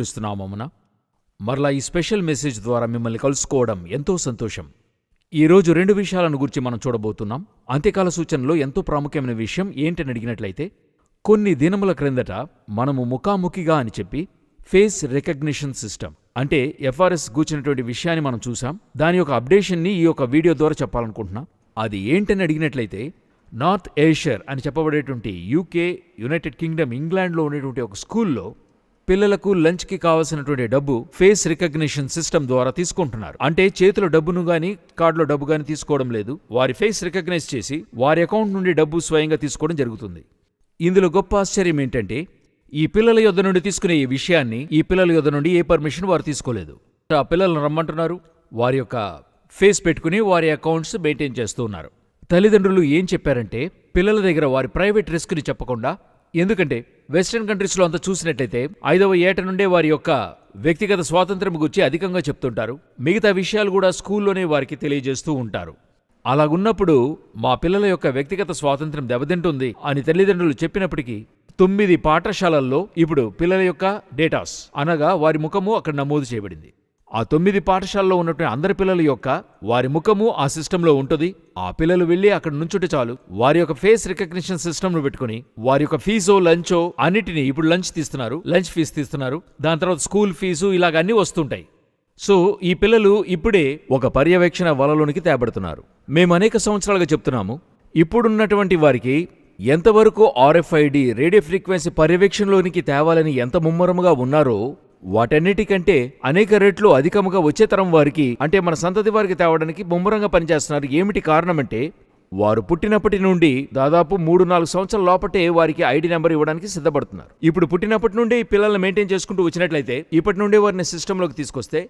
ఇస్తున్నామమ్మన మరలా ఈ special message ద్వారా మిమ్మల్ని కలుసుకోవడం ఎంతో సంతోషం. ఈరోజు రెండు విషయాలను గురించి మనం చూడబోతున్నాం. అంత్యకాల సూచనలో ఎంతో ప్రాముఖ్యమైన విషయం ఏంటని అడిగినట్లయితే కొన్ని దినముల క్రిందట మనము ముఖాముఖిగా అని చెప్పి ఫేస్ రికగ్నిషన్ సిస్టమ్ అంటే ఎఫ్ఆర్ఎస్ గూర్చినటువంటి విషయాన్ని మనం చూసాం దాని యొక్క అప్డేషన్ని ఈ యొక్క వీడియో ద్వారా చెప్పాలనుకుంటున్నాం. అది ఏంటని అడిగినట్లయితే నార్త్ ఏషియర్ అని చెప్పబడేటువంటి యూకే యునైటెడ్ కింగ్డమ్ ఇంగ్లాండ్లో ఉండేటువంటి ఒక స్కూల్లో పిల్లలకు లంచ్కి కావాల్సినటువంటి డబ్బు ఫేస్ రికగ్నిషన్ సిస్టమ్ ద్వారా తీసుకుంటున్నారు. అంటే చేతిలో డబ్బును గాని కార్డులో డబ్బు గాని తీసుకోవడం లేదు. వారి ఫేస్ రికగ్నైజ్ చేసి వారి అకౌంట్ నుండి డబ్బు స్వయంగా తీసుకోవడం జరుగుతుంది. ఇందులో గొప్ప ఆశ్చర్యం ఏంటంటే ఈ పిల్లల యొద్ద నుండి తీసుకునే ఈ విషయాన్ని ఈ పిల్లల యొద్ద నుండి ఏ పర్మిషన్ వారు తీసుకోలేదు. ఆ పిల్లలను రమ్మంటున్నారు. వారి యొక్క ఫేస్ పెట్టుకుని వారి అకౌంట్స్ మెయింటైన్ చేస్తూ ఉన్నారు. తల్లిదండ్రులు ఏం చెప్పారంటే పిల్లల దగ్గర వారి ప్రైవేట్ రిస్క్ని చెప్పకుండా ఎందుకంటే వెస్ట్రన్ కంట్రీస్లో అంతా చూసినట్లయితే ఐదవ ఏట నుండే వారి యొక్క వ్యక్తిగత స్వాతంత్రం గురించి అధికంగా చెప్తుంటారు. మిగతా విషయాలు కూడా స్కూల్లోనే వారికి తెలియజేస్తూ ఉంటారు. అలాగున్నప్పుడు మా పిల్లల యొక్క వ్యక్తిగత స్వాతంత్రం దెబ్బతింటుంది అని తల్లిదండ్రులు చెప్పినప్పటికీ తొమ్మిది పాఠశాలల్లో ఇప్పుడు పిల్లల యొక్క డేటాస్ అనగా వారి ముఖము అక్కడ నమోదు చేయబడింది. ఆ తొమ్మిది పాఠశాలలో ఉన్నటువంటి అందరి పిల్లల యొక్క వారి ముఖము ఆ సిస్టంలో ఉంటుంది. ఆ పిల్లలు వెళ్ళి అక్కడ నుంచుంటే చాలు. వారి యొక్క ఫేస్ రికగ్నిషన్ సిస్టమ్ను పెట్టుకుని వారి యొక్క ఫీజో లంచో అన్నిటినీ ఇప్పుడు లంచ్ తీస్తున్నారు. లంచ్ ఫీజు తీస్తున్నారు. దాని తర్వాత స్కూల్ ఫీజు ఇలాగ అన్నీ వస్తుంటాయి. సో ఈ పిల్లలు ఇప్పుడే ఒక పర్యవేక్షణ వలలోనికి తేబడుతున్నారు. మేము అనేక సంవత్సరాలుగా చెప్తున్నాము ఇప్పుడున్నటువంటి వారికి ఎంతవరకు ఆర్ఎఫ్ఐడి రేడియో ఫ్రీక్వెన్సీ పర్యవేక్షణలోనికి తేవాలని ఎంత ముమ్మరముగా ఉన్నారో వాటన్నిటికంటే అనేక రేట్లు అధికముగా వచ్చే తరం వారికి అంటే మన సంతతి వారికి తేవడానికి ముమ్మరంగా పనిచేస్తున్నారు. ఏమిటి కారణమంటే వారు పుట్టినప్పటి నుండి దాదాపు మూడు నాలుగు సంవత్సరాల లోపటే వారికి ఐడి నెంబర్ ఇవ్వడానికి సిద్ధపడుతున్నారు. ఇప్పుడు పుట్టినప్పటి నుండి పిల్లల్ని మెయింటైన్ చేసుకుంటూ వచ్చినట్లయితే ఇప్పటి నుండి వారిని సిస్టంలోకి తీసుకొస్తే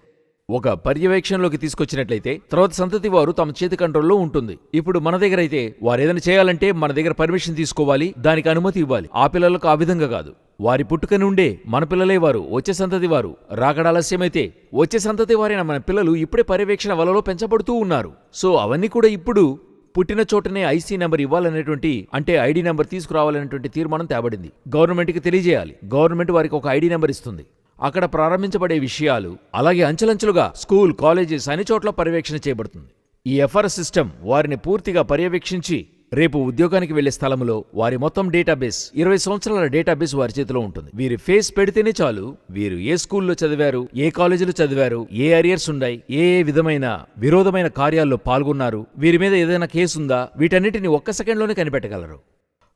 ఒక పర్యవేక్షణలోకి తీసుకొచ్చినట్లయితే తర్వాత సంతతి వారు తమ చేతి కంట్రోల్లో ఉంటుంది. ఇప్పుడు మన దగ్గర అయితే వారు ఏదైనా చేయాలంటే మన దగ్గర పర్మిషన్ తీసుకోవాలి దానికి అనుమతి ఇవ్వాలి. ఆ పిల్లలకు ఆ విధంగా కాదు. వారి పుట్టుక నుండే మన పిల్లలే వారు వచ్చే సంతతి వారు. రాకడ ఆలస్యమైతే వచ్చే సంతతి వారైన మన పిల్లలు ఇప్పుడే పర్యవేక్షణ వలలో పెంచబడుతూ ఉన్నారు. సో అవన్నీ కూడా ఇప్పుడు పుట్టిన చోటనే ఐసీ నెంబర్ ఇవ్వాలనేటువంటి అంటే ఐడి నెంబర్ తీసుకురావాలనేటువంటి తీర్మానం తేబడింది. గవర్నమెంట్కి తెలియజేయాలి. గవర్నమెంట్ వారికి ఒక ఐడి నెంబర్ ఇస్తుంది. అక్కడ ప్రారంభించబడే విషయాలు అలాగే అంచెలంచెలుగా స్కూల్ కాలేజెస్ అన్ని చోట్ల పర్యవేక్షణ చేయబడుతుంది. ఈ ఎఫ్ఆర్ సిస్టమ్ వారిని పూర్తిగా పర్యవేక్షించి రేపు ఉద్యోగానికి వెళ్ళే స్థలంలో వారి మొత్తం డేటాబేస్ ఇరవై సంవత్సరాల డేటాబేస్ వారి చేతిలో ఉంటుంది. వీరి ఫేస్ పెడితేనే చాలు వీరు ఏ స్కూల్లో చదివారు ఏ కాలేజీలో చదివారు ఏ అరియర్స్ ఉన్నాయి ఏ ఏ విధమైన విరోధమైన కార్యాల్లో పాల్గొన్నారు వీరి మీద ఏదైనా కేసు ఉందా వీటన్నిటిని ఒక్క సెకండ్లోనే కనిపెట్టగలరు.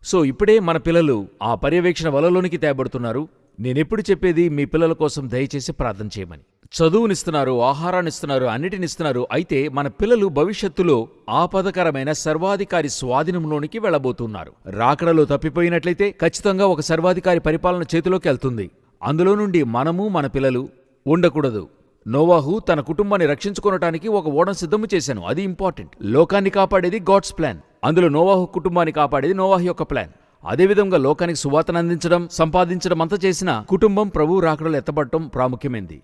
సో ఇప్పుడే మన పిల్లలు ఆ పర్యవేక్షణ వలలోనికి తేబడుతున్నారు. నేనెప్పుడు చెప్పేది మీ పిల్లల కోసం దయచేసి ప్రార్థన చేయమని. చదువునిస్తున్నారు ఆహారాన్నిస్తున్నారు అన్నిటినిస్తున్నారు అయితే మన పిల్లలు భవిష్యత్తులో ఆపదకరమైన సర్వాధికారి స్వాధీనంలోనికి వెళ్ళబోతున్నారు. రాకడలో తప్పిపోయినట్లయితే ఖచ్చితంగా ఒక సర్వాధికారి పరిపాలన చేతిలోకి వెళ్తుంది. అందులో నుండి మనము మన పిల్లలు ఉండకూడదు. నోవాహు తన కుటుంబాన్ని రక్షించుకొనటానికి ఒక ఓడం సిద్ధము చేశాను. అది ఇంపార్టెంట్. లోకాన్ని కాపాడేది గాడ్స్ ప్లాన్. అందులో నోవాహు కుటుంబాన్ని కాపాడేది నోవాహు యొక్క ప్లాన్. అదేవిధంగా లోకానికి సువార్తను అందించడం సంపాదించడం అంతా చేసిన కుటుంబం ప్రభు రాకడలు ఎత్తబడటం ప్రాముఖ్యమైంది.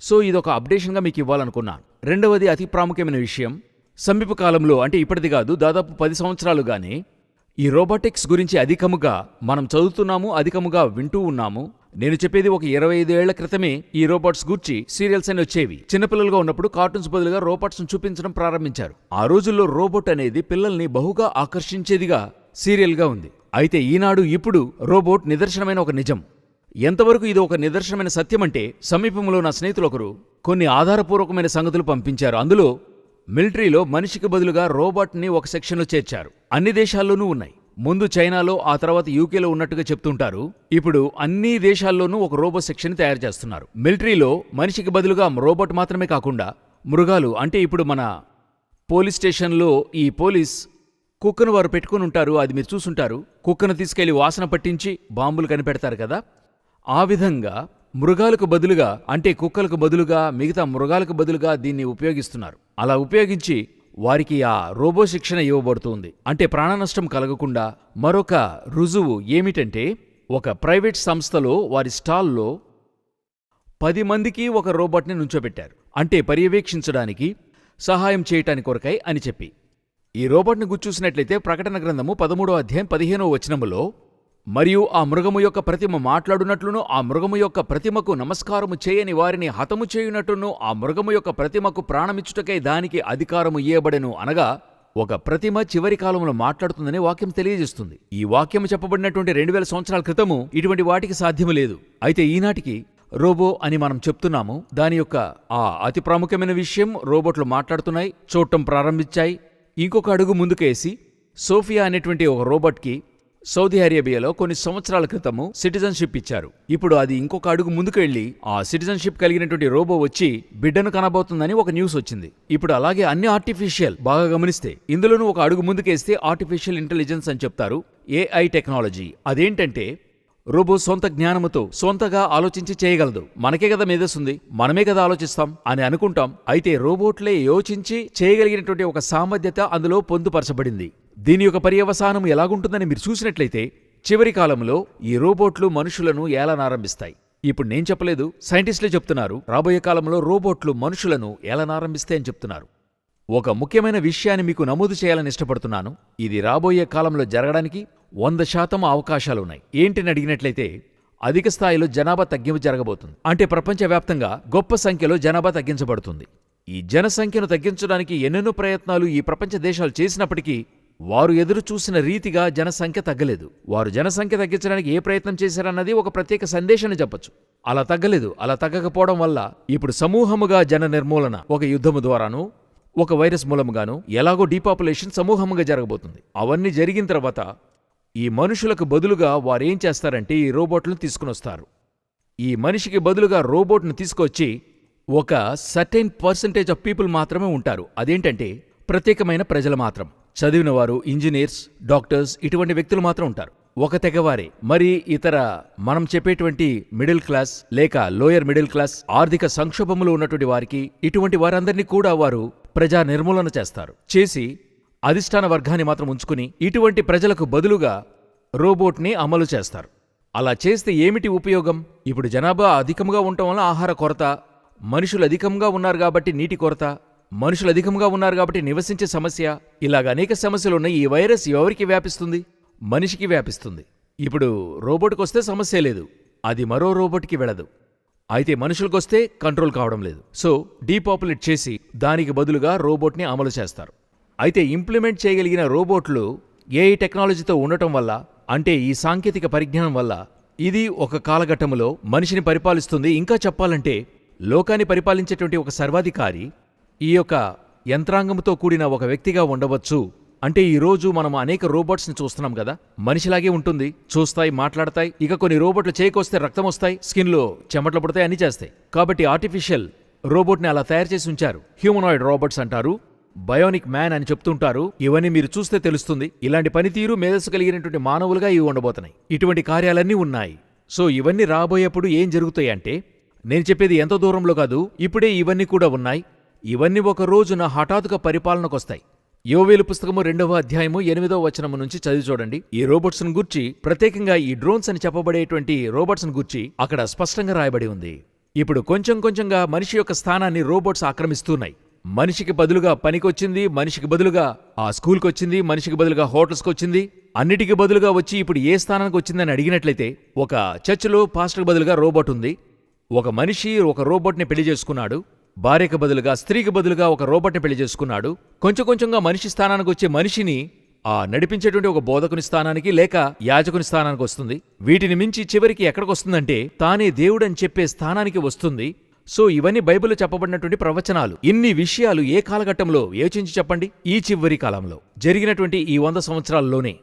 సో ఇదొక అప్డేషన్గా మీకు ఇవ్వాలనుకున్నాను. రెండవది అతి ప్రాముఖ్యమైన విషయం. సమీపకాలంలో అంటే ఇప్పటిది కాదు దాదాపు పది సంవత్సరాలుగానే ఈ రోబోటిక్స్ గురించి అధికముగా మనం చదువుతున్నాము అధికముగా వింటూ ఉన్నాము. నేను చెప్పేది ఒక ఇరవై ఐదు ఏళ్ళ క్రితమే ఈ రోబోట్స్ గూర్చి సీరియల్స్ అని వచ్చేవి. చిన్నపిల్లలుగా ఉన్నప్పుడు కార్టూన్స్ బదులుగా రోబోట్స్ చూపించడం ప్రారంభించారు. ఆ రోజుల్లో రోబోట్ అనేది పిల్లల్ని బహుగా ఆకర్షించేదిగా సీరియల్గా ఉంది. అయితే ఈనాడు ఇప్పుడు రోబోట్ నిదర్శనమైన ఒక నిజం. ఎంతవరకు ఇది ఒక నిదర్శనమైన సత్యమంటే సమీపంలో నా స్నేహితులు ఒకరు కొన్ని ఆధారపూర్వకమైన సంగతులు పంపించారు. అందులో మిలిటరీలో మనిషికి బదులుగా రోబోట్ని ఒక సెక్షన్లో చేర్చారు. అన్ని దేశాల్లోనూ ఉన్నాయి. ముందు చైనాలో ఆ తర్వాత యూకేలో ఉన్నట్టుగా చెప్తుంటారు. ఇప్పుడు అన్ని దేశాల్లోనూ ఒక రోబో సెక్షన్ తయారు చేస్తున్నారు. మిలిటరీలో మనిషికి బదులుగా రోబోట్ మాత్రమే కాకుండా మృగాలు అంటే ఇప్పుడు మన పోలీస్ స్టేషన్లో ఈ పోలీస్ కుక్కను వారు పెట్టుకుని ఉంటారు అది మీరు చూసుంటారు. కుక్కను తీసుకెళ్ళి వాసన పట్టించి బాంబులు కనిపెడతారు కదా. ఆ విధంగా మృగాలకు బదులుగా అంటే కుక్కలకు బదులుగా మిగతా మృగాలకు బదులుగా దీన్ని ఉపయోగిస్తున్నారు. అలా ఉపయోగించి వారికి ఆ రోబో శిక్షణ ఇవ్వబడుతుంది. అంటే ప్రాణనష్టం కలగకుండా మరొక రుజువు ఏమిటంటే ఒక ప్రైవేట్ సంస్థలో వారి స్టాల్లో పది మందికి ఒక రోబోట్ని నుంచోబెట్టారు. అంటే పర్యవేక్షించడానికి సహాయం చేయటానికి కొరకై అని చెప్పి. ఈ రోబోట్ని గుర్చూసినట్లయితే ప్రకటన గ్రంథము పదమూడో అధ్యాయం పదిహేనో వచనములో మరియు ఆ మృగము యొక్క ప్రతిమ మాట్లాడునట్లును ఆ మృగము యొక్క ప్రతిమకు నమస్కారము చేయని వారిని హతము చేయునట్టును ఆ మృగము యొక్క ప్రతిమకు ప్రాణమిచ్చుటకై దానికి అధికారము ఇయ్యబడెను అనగా ఒక ప్రతిమ చివరి కాలంలో మాట్లాడుతుందని వాక్యం తెలియజేస్తుంది. ఈ వాక్యం చెప్పబడినటువంటి రెండు వేల సంవత్సరాల క్రితము ఇటువంటి వాటికి సాధ్యము లేదు. అయితే ఈనాటికి రోబో అని మనం చెప్తున్నాము. దాని యొక్క ఆ అతి ప్రాముఖ్యమైన విషయం రోబోట్లు మాట్లాడుతున్నాయి చూడటం ప్రారంభించాయి. ఇంకొక అడుగు ముందుకేసి సోఫియా అనేటువంటి ఒక రోబోట్కి సౌదీ అరేబియాలో కొన్ని సంవత్సరాల క్రితము సిటిజన్షిప్ ఇచ్చారు. ఇప్పుడు అది ఇంకొక అడుగు ముందుకెళ్ళి ఆ సిటిజన్షిప్ కలిగినటువంటి రోబో వచ్చి బిడ్డను కనబోతుందని ఒక న్యూస్ వచ్చింది. ఇప్పుడు అలాగే అన్ని ఆర్టిఫిషియల్ బాగా గమనిస్తే ఇందులోనూ ఒక అడుగు ముందుకేస్తే ఆర్టిఫిషియల్ ఇంటెలిజెన్స్ అని చెప్తారు ఏఐ టెక్నాలజీ. అదేంటంటే రోబో సొంత జ్ఞానముతో సొంతగా ఆలోచించి చేయగలదు. మనకే కదా మేధస్సుంది? మనమే కదా ఆలోచిస్తాం? అని అనుకుంటాం. అయితే రోబోట్లే యోచించి చేయగలిగినటువంటి ఒక సామర్థ్యత అందులో పొందుపరచబడింది. దీని యొక్క పర్యవసానం ఎలాగుంటుందని మీరు చూసినట్లయితే చివరి కాలంలో ఈ రోబోట్లు మనుషులను ఏలనారంభిస్తాయి. ఇప్పుడు నేను చెప్పలేదు. సైంటిస్టులే చెప్తున్నారు. రాబోయే కాలంలో రోబోట్లు మనుషులను ఏలనారంభిస్తాయని చెప్తున్నారు. ఒక ముఖ్యమైన విషయాన్ని మీకు నమోదు చేయాలని ఇష్టపడుతున్నాను. ఇది రాబోయే కాలంలో జరగడానికి వంద శాతం అవకాశాలున్నాయి. ఏంటని అడిగినట్లయితే అధిక స్థాయిలో జనాభా తగ్గింపు జరగబోతుంది. అంటే ప్రపంచవ్యాప్తంగా గొప్ప సంఖ్యలో జనాభా తగ్గించబడుతుంది. ఈ జనసంఖ్యను తగ్గించడానికి ఎన్నెన్నో ప్రయత్నాలు ఈ ప్రపంచ దేశాలు చేసినప్పటికీ వారు ఎదురు చూసిన రీతిగా జనసంఖ్య తగ్గలేదు. వారు జనసంఖ్య తగ్గించడానికి ఏ ప్రయత్నం చేశారన్నది ఒక ప్రత్యేక సందేశాన్ని చెప్పొచ్చు. అలా తగ్గలేదు. అలా తగ్గకపోవడం వల్ల ఇప్పుడు సమూహముగా జన నిర్మూలన ఒక యుద్ధము ద్వారాను ఒక వైరస్ మూలముగాను ఎలాగో డీపాపులేషన్ సమూహంగా జరగబోతుంది. అవన్నీ జరిగిన తర్వాత ఈ మనుషులకు బదులుగా వారేం చేస్తారంటే ఈ రోబోట్లను తీసుకునొస్తారు. ఈ మనిషికి బదులుగా రోబోట్ను తీసుకొచ్చి ఒక సర్టైన్ పర్సంటేజ్ ఆఫ్ పీపుల్ మాత్రమే ఉంటారు. అదేంటంటే ప్రత్యేకమైన ప్రజలు మాత్రం. చదివిన వారు ఇంజనీర్స్ డాక్టర్స్ ఇటువంటి వ్యక్తులు మాత్రం ఉంటారు. ఒక తెగవారే. మరి ఇతర మనం చెప్పేటువంటి మిడిల్ క్లాస్ లేక లోయర్ మిడిల్ క్లాస్ ఆర్థిక సంక్షోభములో ఉన్నటువంటి వారికి ఇటువంటి వారందరినీ కూడా వారు ప్రజా నిర్మూలన చేస్తారు. చేసి అధిష్టాన వర్గాన్ని మాత్రం ఉంచుకుని ఇటువంటి ప్రజలకు బదులుగా రోబోట్ని అమలు చేస్తారు. అలా చేస్తే ఏమిటి ఉపయోగం? ఇప్పుడు జనాభా అధికంగా ఉండటం వల్ల ఆహార కొరత మనుషులు అధికంగా ఉన్నారు కాబట్టి నీటి కొరత మనుషులు అధికంగా ఉన్నారు కాబట్టి నివసించే సమస్య ఇలాగ అనేక సమస్యలు ఉన్నాయి. ఈ వైరస్ ఎవరికి వ్యాపిస్తుంది? మనిషికి వ్యాపిస్తుంది. ఇప్పుడు రోబోట్కి వస్తే సమస్య లేదు. అది మరో రోబోట్కి వెళ్ళదు అయితే మనుషులకొస్తే కంట్రోల్ కావడం లేదు. సో డీపాపులేట్ చేసి దానికి బదులుగా రోబోట్ని అమలు చేస్తారు. అయితే ఇంప్లిమెంట్ చేయగలిగిన రోబోట్లు ఏఐ టెక్నాలజీతో ఉండటం వల్ల అంటే ఈ సాంకేతిక పరిజ్ఞానం వల్ల ఇది ఒక కాలఘట్టములో మనిషిని పరిపాలిస్తుంది. ఇంకా చెప్పాలంటే లోకాన్ని పరిపాలించేటువంటి ఒక సర్వాధికారి ఈ యొక్క యంత్రాంగంతో కూడిన ఒక వ్యక్తిగా ఉండవచ్చు. అంటే ఈ రోజు మనం అనేక రోబోట్స్ని చూస్తున్నాం కదా? మనిషిలాగే ఉంటుంది. చూస్తాయి మాట్లాడతాయి. ఇక కొన్ని రోబోట్లు చేకొస్తే రక్తం వస్తాయి స్కిన్లో చెమటలు పడతాయి అన్ని చేస్తాయి. కాబట్టి ఆర్టిఫిషియల్ రోబోట్ని అలా తయారు చేసి ఉంచారు. హ్యూమనాయిడ్ రోబోట్స్ అంటారు. బయోనిక్ మ్యాన్ అని చెప్తుంటారు. ఇవన్నీ మీరు చూస్తే తెలుస్తుంది. ఇలాంటి పనితీరు మేధస్సు కలిగినటువంటి మానవులుగా ఇవి ఉండబోతున్నాయి. ఇటువంటి కార్యాలన్నీ ఉన్నాయి. సో ఇవన్నీ రాబోయేప్పుడు ఏం జరుగుతాయి అంటే నేను చెప్పేది ఎంత దూరంలో కాదు ఇప్పుడే ఇవన్నీ కూడా ఉన్నాయి. ఇవన్నీ ఒక రోజున హఠాత్తుగా పరిపాలనకొస్తాయి. యోవేలు పుస్తకము రెండవ అధ్యాయము ఎనిమిదవ వచనము నుంచి చదివి చూడండి. ఈ రోబోట్స్ను గూర్చి ప్రత్యేకంగా ఈ డ్రోన్స్ అని చెప్పబడేటువంటి రోబోట్స్ను గూర్చి అక్కడ స్పష్టంగా రాయబడి ఉంది. ఇప్పుడు కొంచెం కొంచెంగా మనిషి యొక్క స్థానాన్ని రోబోట్స్ ఆక్రమిస్తున్నాయి. మనిషికి బదులుగా పనికొచ్చింది మనిషికి బదులుగా ఆ స్కూల్కి వచ్చింది మనిషికి బదులుగా హోటల్స్కి వచ్చింది అన్నిటికీ బదులుగా వచ్చి ఇప్పుడు ఏ స్థానానికి వచ్చిందని అడిగినట్లయితే ఒక చర్చిలో పాస్టర్కి బదులుగా రోబోట్ ఉంది. ఒక మనిషి ఒక రోబోట్ని పెళ్ళి చేసుకున్నాడు. భార్యకు బదులుగా స్త్రీకి బదులుగా ఒక రోబోట్ని పెళ్ళి చేసుకున్నాడు. కొంచెం కొంచెంగా మనిషి స్థానానికి వచ్చే మనిషిని ఆ నడిపించేటువంటి ఒక బోధకుని స్థానానికి లేక యాజకుని స్థానానికి వస్తుంది. వీటిని మించి చివరికి ఎక్కడికొస్తుందంటే తానే దేవుడని చెప్పే స్థానానికి వస్తుంది. సో ఇవన్నీ బైబిల్లో చెప్పబడినటువంటి ప్రవచనాలు. ఇన్ని విషయాలు ఏ కాలఘట్టంలో? యోచించి చెప్పండి. ఈ చివరి కాలంలో. జరిగినటువంటి ఈ వంద సంవత్సరాల్లోనే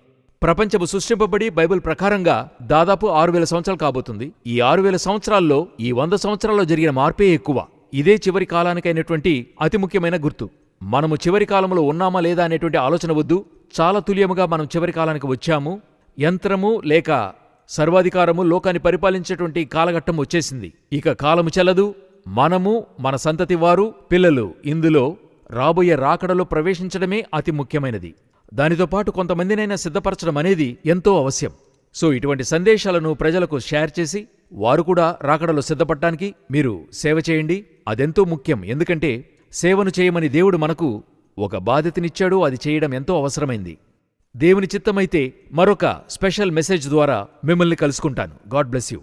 ప్రపంచము సృష్టింపబడి బైబిల్ ప్రకారంగా దాదాపు ఆరు వేల సంవత్సరాలు కాబోతుంది. ఈ ఆరు వేల సంవత్సరాల్లో ఈ వంద సంవత్సరాల్లో జరిగిన మార్పే ఎక్కువ. ఇదే చివరి కాలానికైనటువంటి అతి ముఖ్యమైన గుర్తు. మనము చివరి కాలంలో ఉన్నామా లేదా అనేటువంటి ఆలోచన వద్దు. చాలా తుల్యముగా మనం చివరి కాలానికి వచ్చాము. యంత్రము లేక సర్వాధికారము లోకాన్ని పరిపాలించేటువంటి కాలఘట్టం వచ్చేసింది. ఇక కాలము చెల్లదు. మనము మన సంతతి వారు పిల్లలు. ఇందులో రాబోయే రాకడలో ప్రవేశించడమే అతి ముఖ్యమైనది. దానితో పాటు కొంతమందినైనా సిద్ధపరచడం అనేది ఎంతో అవశ్యం. సో ఇటువంటి సందేశాలను ప్రజలకు షేర్ చేసి వారు కూడా రాకడలో సిద్ధపడటానికి మీరు సేవ చేయండి. అదెంతో ముఖ్యం. ఎందుకంటే సేవను చేయమని దేవుడు మనకు ఒక బాధ్యతనిచ్చాడు. అది చేయడం ఎంతో అవసరమైంది. దేవుని చిత్తమైతే మరొక స్పెషల్ మెసేజ్ ద్వారా మిమ్మల్ని కలుసుకుంటాను. God bless you.